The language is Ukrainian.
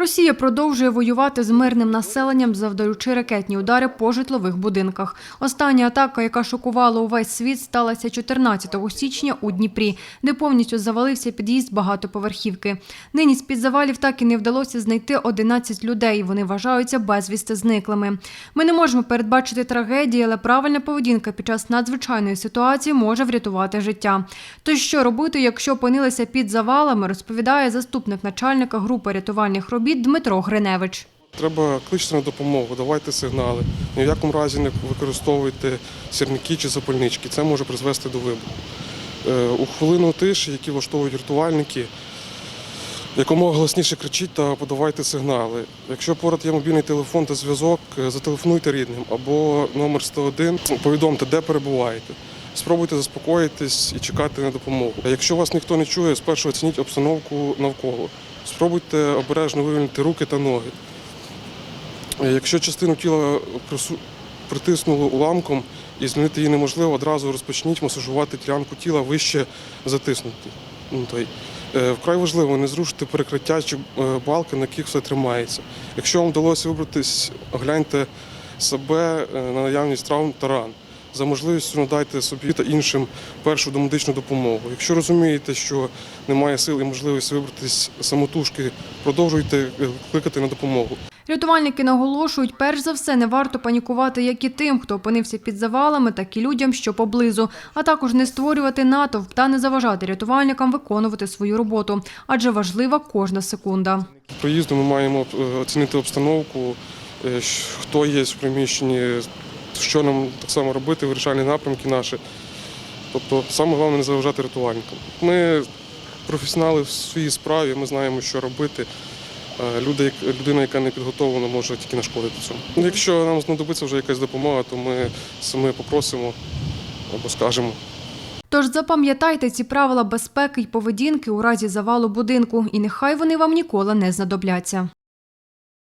Росія продовжує воювати з мирним населенням, завдаючи ракетні удари по житлових будинках. Остання атака, яка шокувала увесь світ, сталася 14 січня у Дніпрі, де повністю завалився під'їзд багатоповерхівки. Нині з під завалів так і не вдалося знайти 11 людей. Вони вважаються безвісти зниклими. Ми не можемо передбачити трагедії, але правильна поведінка під час надзвичайної ситуації може врятувати життя. Тож що робити, якщо опинилися під завалами, розповідає заступник начальника групи рятувальних робіт Дмитро Гриневич. Треба кличте на допомогу, давайте сигнали. Ні в якому разі не використовуйте сірники чи запальнички. Це може призвести до вибуху. Е, У хвилину тиші, які влаштовують рятувальники, якомога голосніше кричіть та подавайте сигнали. Якщо поряд є мобільний телефон та зв'язок, е, зателефонуйте рідним або номер 101, повідомте, де перебуваєте. Спробуйте заспокоїтись і чекати на допомогу. А Якщо вас ніхто не чує, спершу оцініть обстановку навколо. Спробуйте обережно вивільнити руки та ноги. Якщо частину тіла притиснуло уламком і змінити її неможливо, одразу розпочніть масажувати ділянку тіла вище затиснути. Ну. Е, Вкрай важливо не зрушити перекриття чи е, балки, на яких все тримається. Якщо вам вдалося вибратись, огляньте себе е, на наявність травм та ран. За можливістю надайте собі та іншим першу домедичну допомогу. Якщо розумієте, що немає сил і можливості вибратись самотужки, продовжуйте е, кликати на допомогу. Рятувальники наголошують, перш за все не варто панікувати як і тим, хто опинився під завалами, так і людям, що поблизу, а також не створювати натовп та не заважати рятувальникам виконувати свою роботу, адже важлива кожна секунда. Проїзду ми маємо е, оцінити обстановку, е, хто є в приміщенні, що нам так само робити, вирішальні напрямки наші. Тобто саме головне не заважати рятувальникам. Ми професіонали в своїй справі, ми знаємо, що робити. Е, Люди, людина, яка не підготовлена, може тільки нашкодити цьому. Ну, Якщо нам знадобиться вже якась допомога, то ми самі попросимо або скажемо. Тож запам'ятайте ці правила безпеки й поведінки у разі завалу будинку, і нехай вони вам ніколи не знадобляться.